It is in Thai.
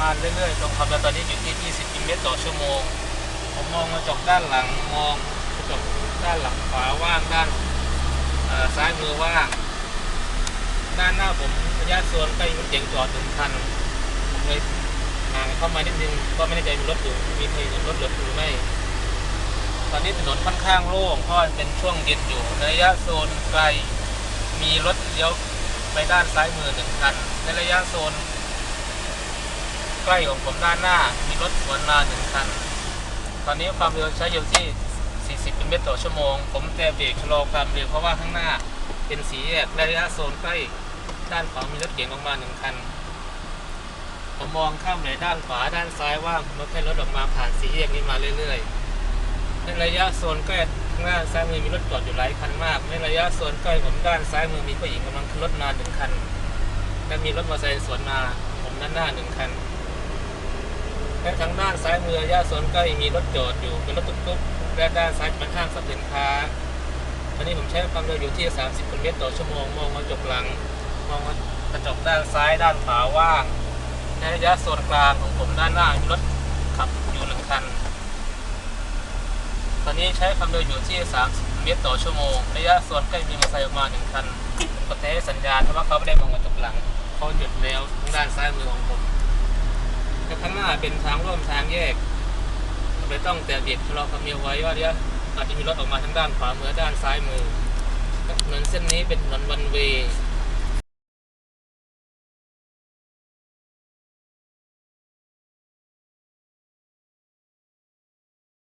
มาเรื่อยๆตรงความเร็วตอนนี้อยู่ที่ 20กิโลเมตรต่อชั่วโมง ผมมองกระจกด้านหลังมองกระจกด้านหลังขวาว่างด้านซ้ายมือว่าง ด้านหน้าผมระยะโซนใกล้รถเก๋งจอดหนึ่งคันผมเลยห่างเข้ามานิดนึงก็ไม่แน่ใจมีรถอยู่มีใครเห็นรถเหลือหรือไม่ ตอนนี้ถนนค่อนข้างโล่งเพราะมันเป็นช่วงเย็นอยู่ระยะโซนไกลมีรถเลี้ยวไปด้านซ้ายมือหนึ่งคันในระยะโซน ใกล้ของผมด้านหน้า มีรถสวนมาหนึ่งคัน ตอนนี้ความเร็วใช้อยู่ที่ 40กิโลเมตรต่อชั่วโมง ผมแต่เบรกชะลอความเร็วเพราะว่าข้างหน้าเป็นสีแยกระยะโซนใกล้ด้านขวามีรถเก๋งออกมาหนึ่งคัน ผมมองข้ามไหนด้านขวาด้านซ้ายว่างผมก็แค่รถออกมาผ่านสีแยกนี้มาเรื่อยๆในระยะโซนใกล้ข้างหน้าซ้ายมือมีรถจอดอยู่หลายคันมาก ในระยะโซนใกล้ผมด้านซ้ายมือมีผู้หญิงกำลังขึ้นรถมาหนึ่งคันและมีรถมอเตอร์ไซค์สวนมาผมด้านหน้าหนึ่งคัน และทางด้านซ้ายมือยะโซนใกล้มีรถจอดอยู่เป็นรถตุ๊กๆและด้านซ้ายเป็นห้างสรรพสินค้าตอนนี้ผมใช้ความเร็วอยู่ที่ 30กิโลเมตรต่อชั่วโมงมองกระจกหลังมองกระจกด้านซ้ายด้านขวาว่างในระยะโซนกลางของผมด้านหน้ามีรถขับอยู่หนึ่งคัน ตอนนี้ใช้ความเร็วอยู่ที่ 30 เมตรต่อชั่วโมง ระยะโซนใกล้มีมอเตอร์ไซค์ออกมาหนึ่งคันกดแต่ให้สัญญาณเพราะว่าเขาไม่ได้มองกระจกหลังเขาหยุดแล้วทางด้านซ้ายมือของผม แต่ข้างหน้าเป็นทางร่วมทางแยกเลยต้องแต่เด็ดชะลอความเร็วไว้ว่าเดี๋ยวอาจจะมีรถออกมาทางด้านขวามือด้านซ้ายมือถนนเส้นนี้เป็นถนนวันเวย์